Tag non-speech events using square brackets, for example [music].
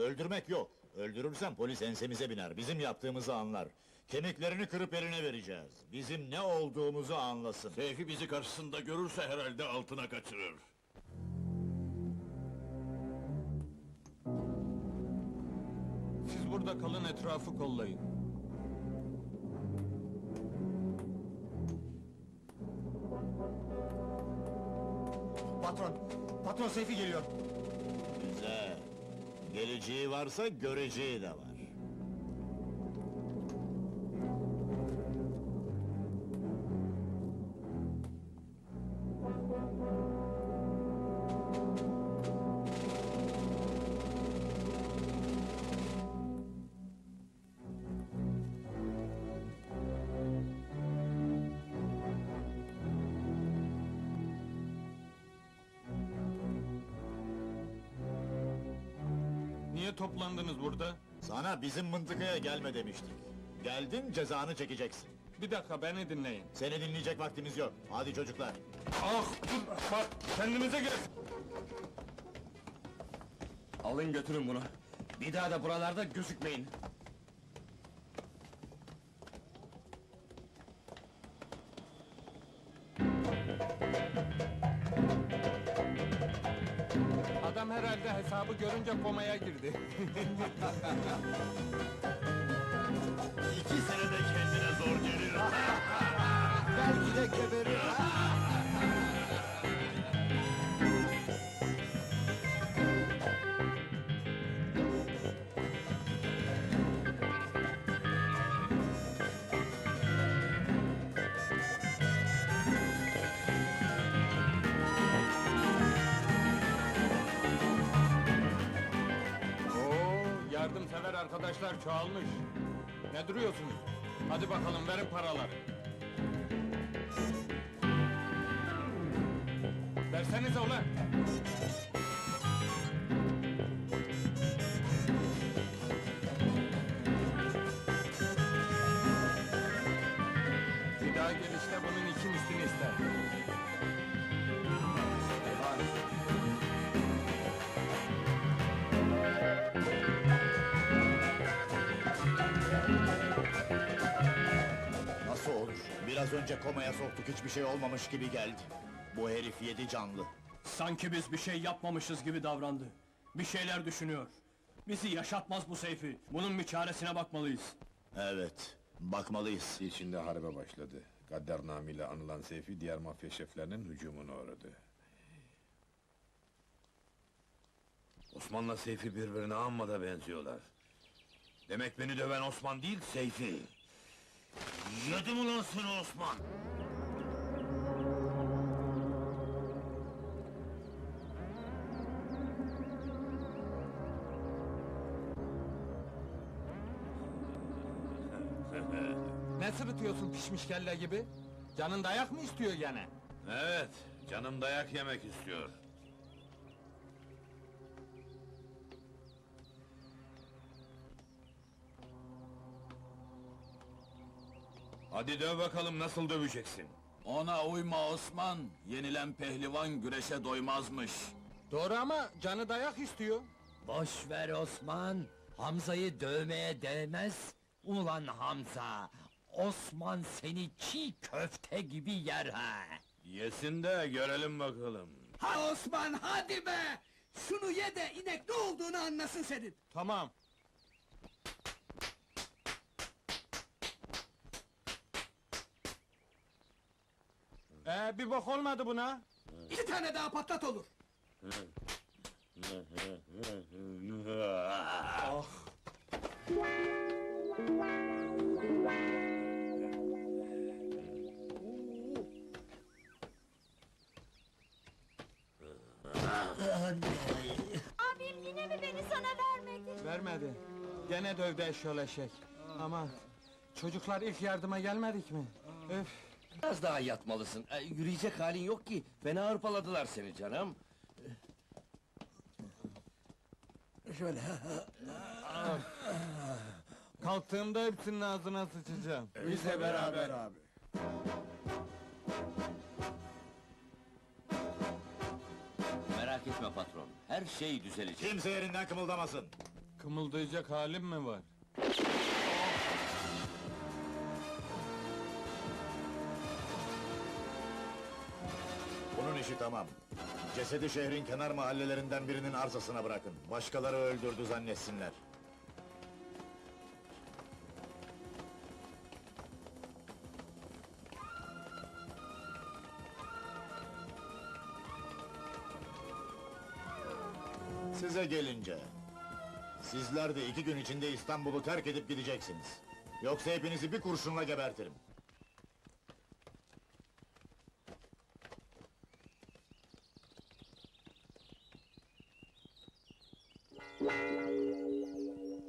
Öldürmek yok. Öldürürsen polis ensemize biner, bizim yaptığımızı anlar. Kemiklerini kırıp eline vereceğiz. Bizim ne olduğumuzu anlasın. Seyfi bizi karşısında görürse herhalde altına kaçırır. Siz burada kalın etrafı kollayın. Patron, patron Seyfi geliyor. Geleceği varsa göreceği de var. Niye toplandınız burada? Sana bizim mıntıkaya gelme demiştik. Geldin cezanı çekeceksin. Bir dakika beni dinleyin. Seni dinleyecek vaktimiz yok. Hadi çocuklar. Ah dur bak kendinize gel. Alın götürün bunu. Bir daha da buralarda gözükmeyin. Adam herhalde hesabı görünce komaya girdi. İki senede kendine zor gelir. [laughs] Belki de geberir. Arkadaşlar çoğalmış. Ne duruyorsunuz? Hadi bakalım verin paraları. Versenize ulan! Bir daha gelişte bunun iki mislini ister. Biraz önce komaya soktuk hiçbir şey olmamış gibi geldi. Bu herif yedi canlı. Sanki biz bir şey yapmamışız gibi davrandı. Bir şeyler düşünüyor. Bizi yaşatmaz bu Seyfi. Bunun bir çaresine bakmalıyız. Evet, bakmalıyız. İçinde harbe başladı. Gaddar namıyla anılan Seyfi diğer mafya şeflerinin hücumuna uğradı. Osman'la Seyfi birbirine amma da benziyorlar. Demek beni döven Osman değil, Seyfi. Yedim ulan seni Osman! Ne sırıtıyorsun pişmiş kelle gibi? Canın dayak mı istiyor gene? Evet, canım dayak yemek istiyor. Hadi döv bakalım nasıl döveceksin? Ona uyma Osman. Yenilen pehlivan güreşe doymazmış. Doğru ama canı dayak istiyor. Boş ver Osman. Hamza'yı dövmeye değmez. Ulan Hamza. Osman seni çiğ köfte gibi yer ha. Yesin de görelim bakalım. Ha Osman hadi be! Şunu ye de inek ne olduğunu anlasın senin. Tamam. Ee, bir bok olmadı buna. İki tane daha patlat olur. Abim yine mi beni sana vermedi? Vermedi. Gene dövdü eşyol eşek. Aman. Çocuklar ilk yardıma gelmedik mi? Öf. Biraz daha yatmalısın. Ee, yürüyecek halin yok ki. Fena hırpaladılar seni canım. Şöyle. [laughs] Kalktığımda hepsinin ağzına sıçacağım. Biz de beraber abi. Merak etme patron. Her şey düzelecek. Kimse yerinden kımıldamasın. Kımıldayacak halim mi var? İşi tamam. Cesedi şehrin kenar mahallelerinden birinin arsasına bırakın. Başkaları öldürdü zannetsinler. Size gelince... Sizler de iki gün içinde İstanbul'u terk edip gideceksiniz. Yoksa hepinizi bir kurşunla gebertirim.